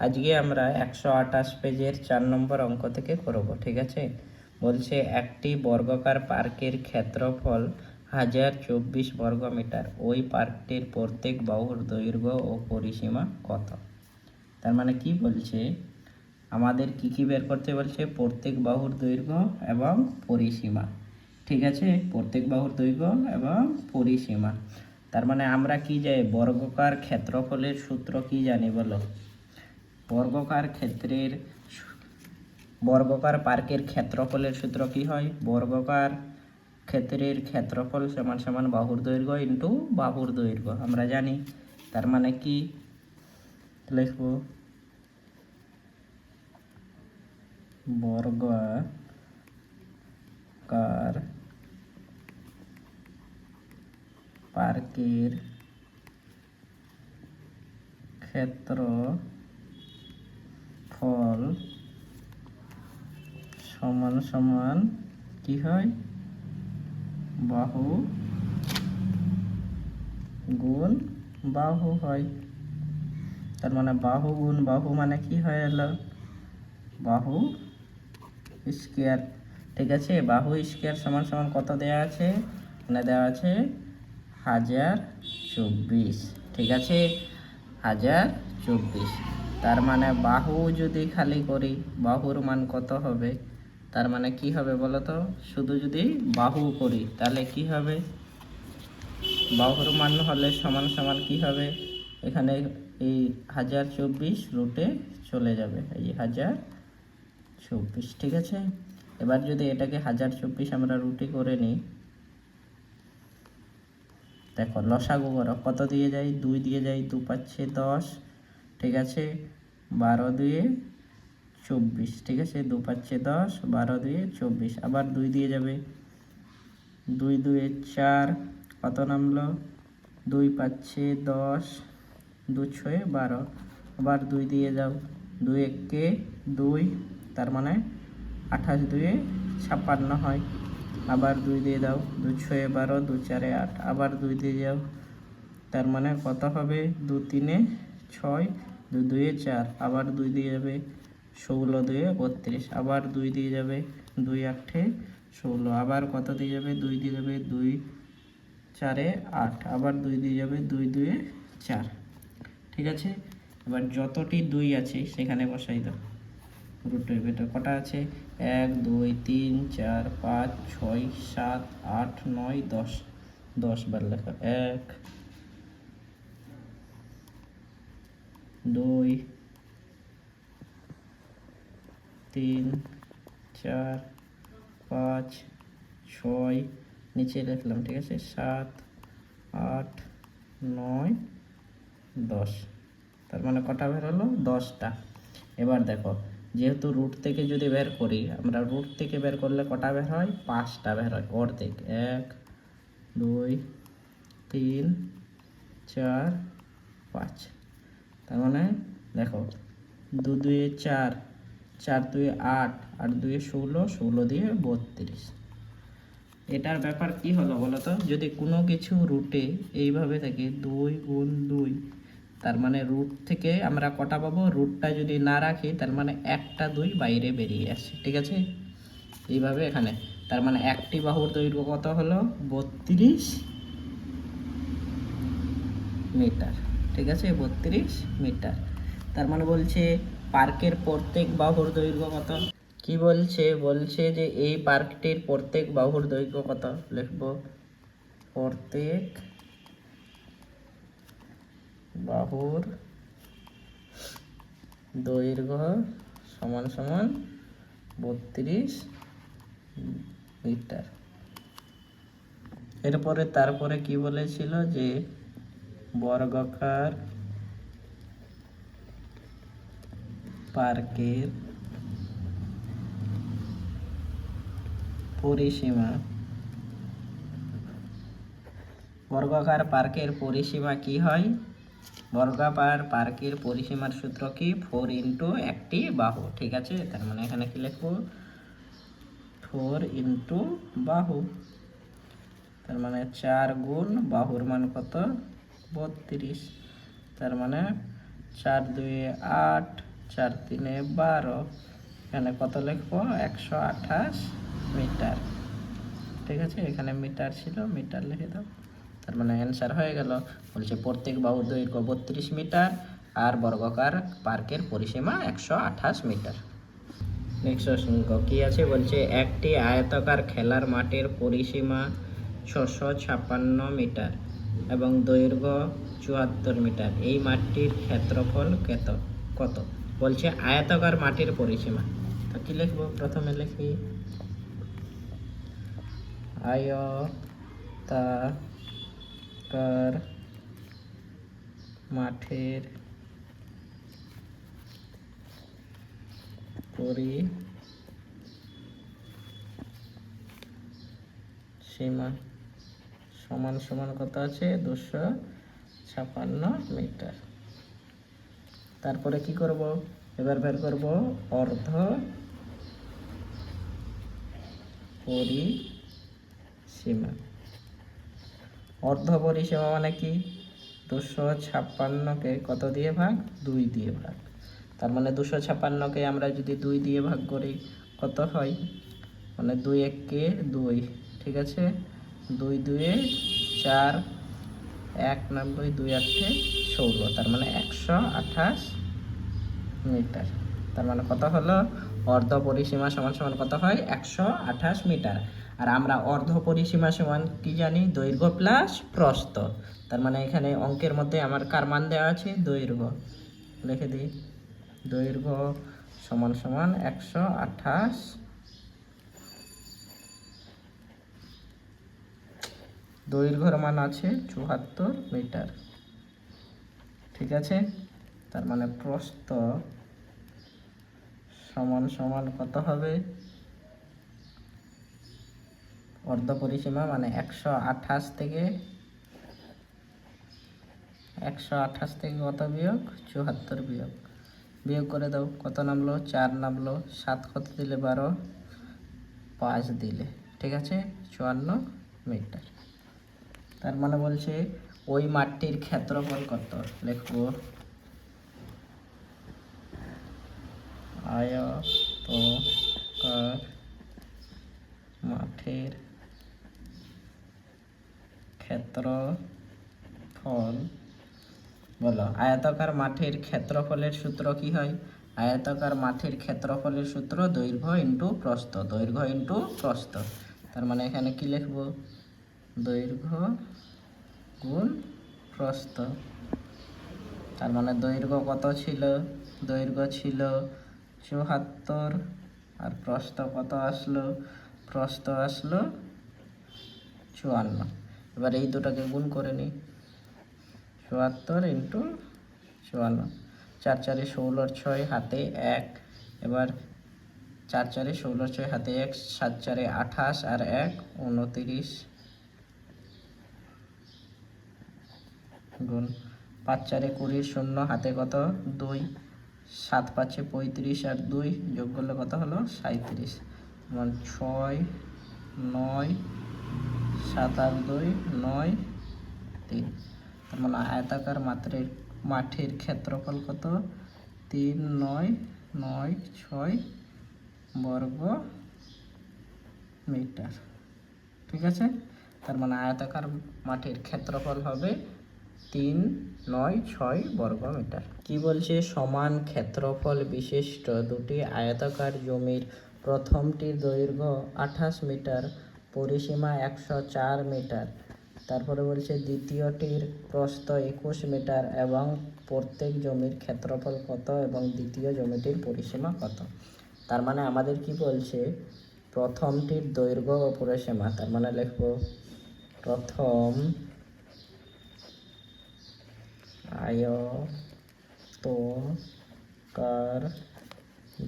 আজকে আমরা একশো আঠাশ পেজের চার নম্বর অঙ্ক থেকে করব, ঠিক আছে? বলছে একটি বর্গাকার পার্কের ক্ষেত্রফল হাজার চব্বিশ বর্গ মিটার ওই পার্কটির প্রত্যেক বাহুর দৈর্ঘ্য ও পরিসীমা কত? তার মানে কি বলছে? আমাদের কি কি বের করতে বলছে? প্রত্যেক বাহুর দৈর্ঘ্য এবং পরিসীমা, ঠিক আছে? প্রত্যেক বাহুর দৈর্ঘ্য এবং পরিসীমা। তার মানে আমরা কি যাই বর্গকার ক্ষেত্রফলের সূত্র কি জানি বলো? বর্গকার ক্ষেত্রের বর্গকার পার্কের ক্ষেত্রফলের সূত্র কি হয়? বর্গকার ক্ষেত্রের ক্ষেত্রফল সমান সমান বাহুর দৈর্ঘ্য ইন্টু বাহুর দৈর্ঘ্য। আমরা জানি, তার মানে কি? লিখব। বর্গাকার পার্কের ক্ষেত্র ফল সমান সমান কি হয়? বাহু গুণ বাহু হয়। তার মানে বাহু গুণ বাহু মানে কি হয় এলো? বাহু স্কোয়ার ঠিক আছে? বাহু স্কোয়ার সমান সমান কত দেওয়া আছে? মানে দেওয়া আছে হাজার চব্বিশ। ঠিক আছে? হাজার চব্বিশ। তার মানে বাহু যদি খালি করি, বাহুর মান কত হবে? তার মানে কি হবে বলো তো? শুধু যদি বাহু করি, তাহলে কি হবে? বাহুর মান হলে সমান সমান কি হবে? এখানে এই হাজার চব্বিশ রুটে চলে যাবে, এই হাজার চব্বিশ, ঠিক আছে? এবার যদি এটাকে হাজার চব্বিশ আমরা রুটি করে নিই, দেখো লসাগু করো, কত দিয়ে যাই? দুই দিয়ে যাই, দু পাচ্ছে দশ ঠিক আছে? বারো দুয়ে চব্বিশ, ঠিক আছে? দু পাচ্ছে দশ, বারো দুয়ে চব্বিশ, আবার দুই দিয়ে যাবে। দুই দুয়ে চার, কত নামলো? দুই পাচ্ছে দশ, দু ছয়ে বারো, আবার দুই দিয়ে যাও। দুই এককে দুই, তার মানে আঠাশ দুয়ে ছাপ্পান্ন হয়। আবার দুই দিয়ে দাও। দু ছয়ে বারো, দু চারে আট, আবার দুই দিয়ে যাও। তার মানে কত হবে? দু তিনে ছয় দুয়ে চার, আবার দুই দিয়ে যাবে ষোলো দুয়ে বত্রিশ, আবার দুই দিয়ে যাবে দুই আটে ষোলো, আবার কত দিয়ে যাবে দুই দিয়ে যাবে দুই চারে আট, আবার দুই দিয়ে যাবে দুই দুয়ে চার। ঠিক আছে? এবার যতটি দুই আছে সেখানে বসাই দাও। রুটের ভেতর কটা আছে? এক, দুই, তিন, চার, পাঁচ, ছয়, সাত, আট, নয়, দশ। দশ বার লেখা। এক দুই, তিন, চার, পাঁচ, ছয়, নিচে লিখলাম ঠিক আছে? সাত, আট, নয়, দশ। তার মানে কটা বের হলো? দশটা। এবার দেখো, যেহেতু রুট থেকে যদি বের করি, আমরা রুট থেকে বের করলে কটা বের হয়? পাঁচটা বের হয়, অর্ধেক। এক, দুই, তিন, চার, পাঁচ। তার মানে দেখো দু দুয়ে চার চার দুয়ে আট আট দুয়ে ষোলো ষোলো দিয়ে বত্রিশ। এটার ব্যাপার কি হলো বলো তো? যদি কোনো কিছু রুটে এইভাবে থাকে দুই গুণ দুই, তার মানে রুট থেকে আমরা কটা পাবো? রুটটা যদি না রাখি, তার মানে একটা দুই বাইরে বেরিয়ে আসে, ঠিক আছে? এইভাবে এখানে। তার মানে একটি বাহুর দৈর্ঘ্য কত হলো? বত্রিশ মিটার। ঠিক আছে বত্রিশ মিটার। তার মানে বলছে পার্কের প্রত্যেক বাহুর দৈর্ঘ্য কত? কি বলছে? বলছে যে এই পার্কটির প্রত্যেক বাহুর দৈর্ঘ্য কত? লিখব, প্রত্যেক বাহুর দৈর্ঘ্য সমান সমান বত্রিশ মিটার। এরপরে, তারপরে কি বলেছিল যে বর্গাকার পার্কের পরিসীমা। বর্গাকার পার্কের পরিসীমা কি হয়? বর্গাকার পার্কের পরিসীমার সূত্র কি? ফোর ইন্টু একটি বাহু। ঠিক আছে? তার মানে এখানে কি লিখব? ফোর ইন্টু বাহু। তার মানে চার গুণ বাহুর মান কত? বত্রিশ। তার মানে চার দুয়ে আট, চার তিনে বারো। এখানে কত লিখব? একশো আঠাশ মিটার। ঠিক আছে? এখানে মিটার ছিল, মিটার লিখে দাও। তার মানে অ্যান্সার হয়ে গেল। বলছে, প্রত্যেক বাহুর দৈর্ঘ্য বত্রিশ মিটার আর বর্গকার পার্কের পরিসীমা একশো আঠাশ মিটার। নেক্সট অঙ্ক কি আছে? বলছে, একটি আয়তাকার খেলার মাঠের পরিসীমা ছশো ছাপ্পান্ন মিটার। এবং দৈর্ঘ্য চুয়াত্তর মিটার। এই মাঠটির ক্ষেত্রফল কত কত? বলছে আয়তাকার মাটির পরিসীমা। তো কি লিখব? প্রথমে লিখি। আয়তাকার মাঠের পরিসীমা সমান সমান কত আছে? দুশো ছাপান্ন মিটার। তারপরে কি করব? এবার বের করব অর্ধ পরিসীমা। অর্ধ পরিসীমা মানে কি? দুশো ছাপ্পান্নকে কত দিয়ে ভাগ? দুই দিয়ে ভাগ। তার মানে দুশো ছাপ্পান্নকে আমরা যদি দুই দিয়ে ভাগ করি, কত হয়? মানে দুই এককে দুই, ঠিক আছে? দুই দুয়ে চার এক নব্বই দুই আটে ষোলো, তার মানে একশো আঠাশ মিটার। তার মানে কত হলো? অর্ধ পরিসীমা সমান সমান কত হয়? একশো আঠাশ মিটার। আর আমরা অর্ধ পরিসীমা সমান কি জানি? দৈর্ঘ্য প্লাস প্রস্থ। তার মানে এখানে অঙ্কের মধ্যে আমার কার মান দেওয়া আছে? দৈর্ঘ্য। লিখে দিই। দৈর্ঘ্য সমান সমান একশো আঠাশ দৈর্ঘ্যের মান আছে চুয়াত্তর মিটার। ঠিক আছে? তার মানে প্রস্থ সমান সমান কত হবে? অর্ধ পরিসীমা মানে একশো আঠাশ থেকে একশো আঠাশ থেকে কত বিয়োগ? চুয়াত্তর বিয়োগ। বিয়োগ করে দাও। কত নামলো? চার নামলো। সাত কত দিলে বারো? পাঁচ দিলে। ঠিক আছে? চুয়ান্ন মিটার। তার মানে বলছে, ওই মাঠটির ক্ষেত্রফল কত? লিখব। আয়তকার মাঠের ক্ষেত্রফল বলো। আয়তাকার মাঠের ক্ষেত্রফলের সূত্র কি হয়? আয়তাকার মাঠের ক্ষেত্রফলের সূত্র দৈর্ঘ্য ইন্টু প্রস্থ, দৈর্ঘ্য ইন্টু প্রস্থ। তার মানে এখানে কি লিখব? দৈর্ঘ্য গুণ প্রস্থ। তার মানে দৈর্ঘ্য কত ছিল? দৈর্ঘ্য ছিল চুহাত্তর আর প্রস্থ কত আসলো? প্রস্থ আসলো চুয়ান্ন। এবার এই দুটাকে গুণ করে নিই। চুয়াত্তর ইন্টু চুয়ান্ন। চার চারে ষোলোর ছয় হাতে এক। এবার চার চারে ষোলোর ছয় হাতে এক, সাত চারে আঠাশ আর এক উনতিরিশ গুণ পাঁচ চারে কুড়ি শূন্য, হাতে কত? দুই। সাত পাঁচে পঁয়ত্রিশ, আর দুই যোগ করলে কত হলো? সাঁত্রিশ মানে ছয়, নয়, সাত আর দুই, নয়, তিন। তার মানে আয়তাকার মাত্রের, মাঠের ক্ষেত্রফল কত? তিন, নয় নয়, ছয় বর্গ মিটার। ঠিক আছে? তার মানে আয়তাকার মাঠের ক্ষেত্রফল হবে তিন, নয়, ছয় বর্গ মিটার কি বলছে? সমান ক্ষেত্রফল বিশিষ্ট দুটি আয়তাকার জমির প্রথমটির দৈর্ঘ্য আঠাশ মিটার, পরিসীমা একশো চার মিটার। তারপরে বলছে দ্বিতীয়টির প্রস্থ একুশ মিটার এবং প্রত্যেক জমির ক্ষেত্রফল কত এবং দ্বিতীয় জমিটির পরিসীমা কত? তার মানে আমাদের কি বলছে? প্রথমটির দৈর্ঘ্য ও পরিসীমা, তার মানে লিখব প্রথম আয়তকার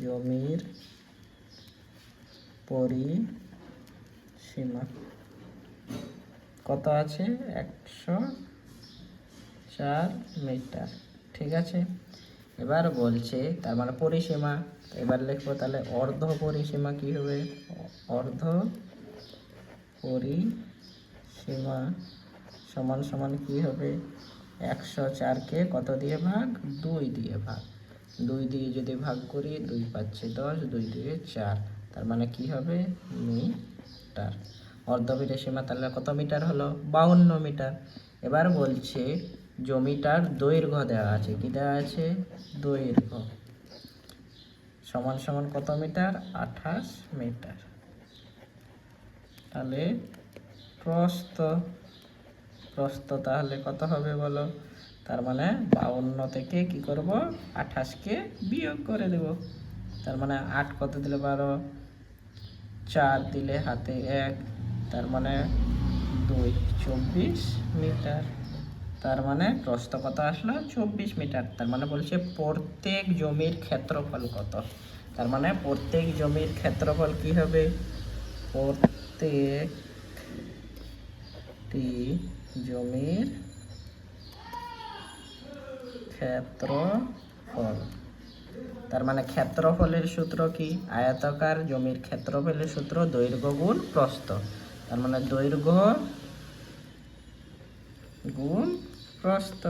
জমির পরিসীমা কত আছে? একশো চার মিটার। ঠিক আছে? এবার বলছে, তার মানে পরিসীমা। এবার লিখব তাহলে অর্ধ পরিসীমা কি হবে? অর্ধ পরিসীমা সমান সমান কি হবে? একশো চারকে কত দিয়ে ভাগ? দুই দিয়ে ভাগ। দুই দিয়ে যদি ভাগ করি, দুই পাচ্ছে দশ, দুই দুয়ে চার। তার মানে কি হবে? মিটার। অর্ধমিটার সীমা তাহলে কত মিটার হলো? বাউন্ন মিটার। এবার বলছে, জমিটার দৈর্ঘ্য দেওয়া আছে। কি দেওয়া আছে? দৈর্ঘ্য। সমান সমান কত মিটার? আঠাশ মিটার। তাহলে প্রস্থ প্রস্থ তাহলে কত হবে বলো? তার মানে বাউন্ন থেকে কি করব? আঠাশকে বিয়োগ করে দেব। তার মানে আট কত দিলে বারো? চার দিলে হাতে এক। তার মানে দুই, চব্বিশ মিটার। তার মানে প্রস্থ কত আসলো? চব্বিশ মিটার। তার মানে বলছে প্রত্যেক জমির ক্ষেত্রফল কত? তার মানে প্রত্যেক জমির ক্ষেত্রফল কি হবে? প্রত্যেকটি জমির ক্ষেত্রফল। তার মানে ক্ষেত্রফলের সূত্র কি? আয়তাকার জমির ক্ষেত্রফলের সূত্র দৈর্ঘ্য গুণ প্রস্থ। তার মানে দৈর্ঘ্য গুণ প্রস্থ।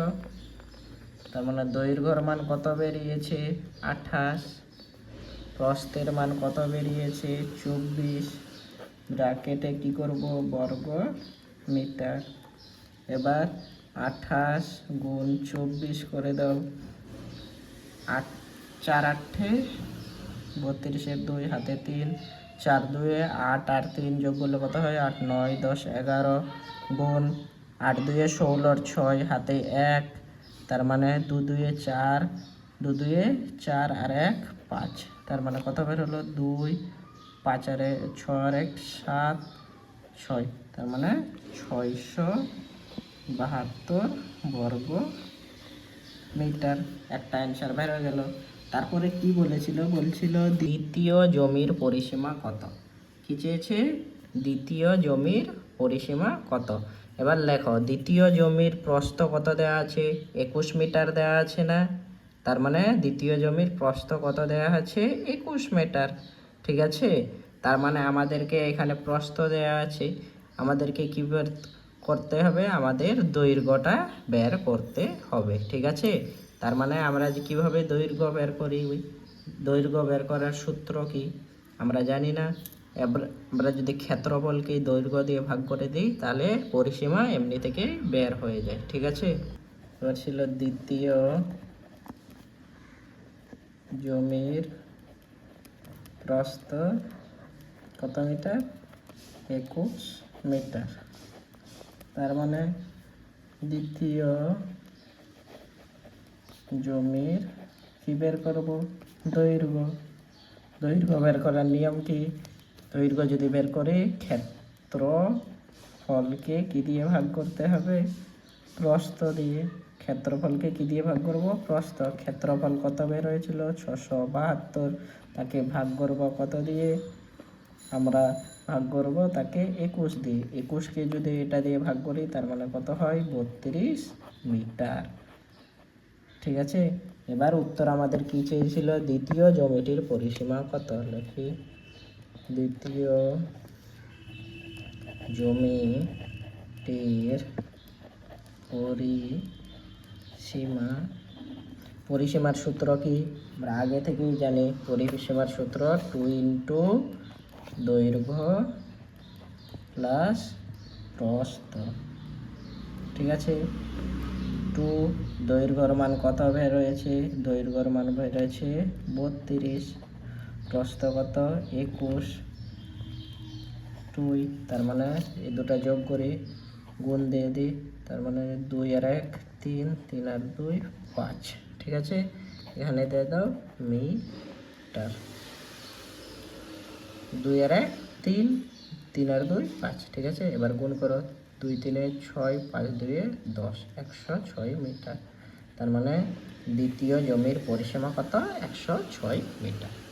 তার মানে দৈর্ঘ্যর মান কত বেরিয়েছে? আঠাশ। প্রস্থের মান কত বেরিয়েছে? চব্বিশ। ব্র্যাকেটে কি করব? বর্গ মিটার এবার আঠাশ গুণ চব্বিশ করে দাও। আট, চার আটে বত্রিশের দুই, হাতে তিন, চার দুয়ে, আট আর তিন যোগ করলে কত হয়? আট, নয়, দশ, এগারো গুণ আট দুয়ে ষোলোর ছয় হাতে এক। তার মানে দু দুয়ে চার, দু দুয়ে চার আর এক, পাঁচ। তার মানে কত বের হলো? দুই, পাঁচ আর ছয় আর এক, সাত, ছয়। তার মানে ছয়শো বাহাত্তর বর্গ মিটার। একটা অ্যান্সার বের হয়ে গেল। তারপরে কি বলেছিল? বলছিল, দ্বিতীয় জমির পরিসীমা কত? কি চেয়েছে? দ্বিতীয় জমির পরিসীমা কত? এবার লেখো, দ্বিতীয় জমির প্রস্থ কত দেওয়া আছে? একুশ মিটার দেওয়া আছে না? তার মানে দ্বিতীয় জমির প্রস্থ কত দেওয়া আছে? একুশ মিটার। ঠিক আছে? তার মানে আমাদেরকে এখানে প্রস্থ দেওয়া আছে। আমাদেরকে কি করতে হবে, আমাদের দৈর্ঘ্যটা বের করতে হবে, ঠিক আছে? তার মানে আমরা যে কীভাবে দৈর্ঘ্য বের করি? দৈর্ঘ্য বের করার সূত্র কি? আমরা জানি না। আমরা যদি ক্ষেত্রফলকে দৈর্ঘ্য দিয়ে ভাগ করে দিই, তাহলে পরিসীমা এমনি থেকে বের হয়ে যায়, ঠিক আছে? এবার ছিল দ্বিতীয় জমির প্রস্থ কত মিটার? একুশ মিটার। তার মানে দ্বিতীয় জমির কি বের করব? দৈর্ঘ্য। দৈর্ঘ্য বের করার নিয়ম কি? দৈর্ঘ্য যদি বের করে ক্ষেত্র ফলকে কি দিয়ে ভাগ করতে হবে? প্রস্থ দিয়ে। ক্ষেত্রফলকে কি দিয়ে ভাগ করব? প্রস্থ। ক্ষেত্রফল কত বের হয়েছিল? ছশো বাহাত্তর। তাকে ভাগ করব কত দিয়ে? আমরা ভাগ করব তাকে একুশ দিয়ে। একুশকে যদি এটা দিয়ে ভাগ করি, তার মানে কত হয়? বত্রিশ মিটার। ঠিক আছে? এবার উত্তর আমাদের কি চেয়েছিল? দ্বিতীয় জমিটির পরিসীমা কত? লিখি। দ্বিতীয় জমিটির পরিসীমা। পরিসীমার সূত্র কি? আমরা আগে থেকেই জানি, পরিসীমার সূত্র টু ইন্টু দৈর্ঘ্য প্লাস প্রস্থ। ঠিক আছে? টু দৈর্ঘ্যর মান কত বের রয়েছে? দৈর্ঘ্যর মান বের রয়েছে বত্রিশ। প্রস্থ কত? একুশ। দুই, তার মানে এই দুটো যোগ করে গুণ দিয়ে দিই, তার মানে দুই আর এক, তিন তিন আর দুই, পাঁচ। ঠিক আছে? এখানে দিয়ে দাও মিটার। দুই আর এক, তিন তিন আর দুই, পাঁচ, ঠিক আছে? এবার গুণ করো, দুই, তিনে ছয়, পাঁচ, দুয়ে দশ, একশো ছয় মিটার। তার মানে দ্বিতীয় জমির পরিসীমা কত? একশো ছয় মিটার।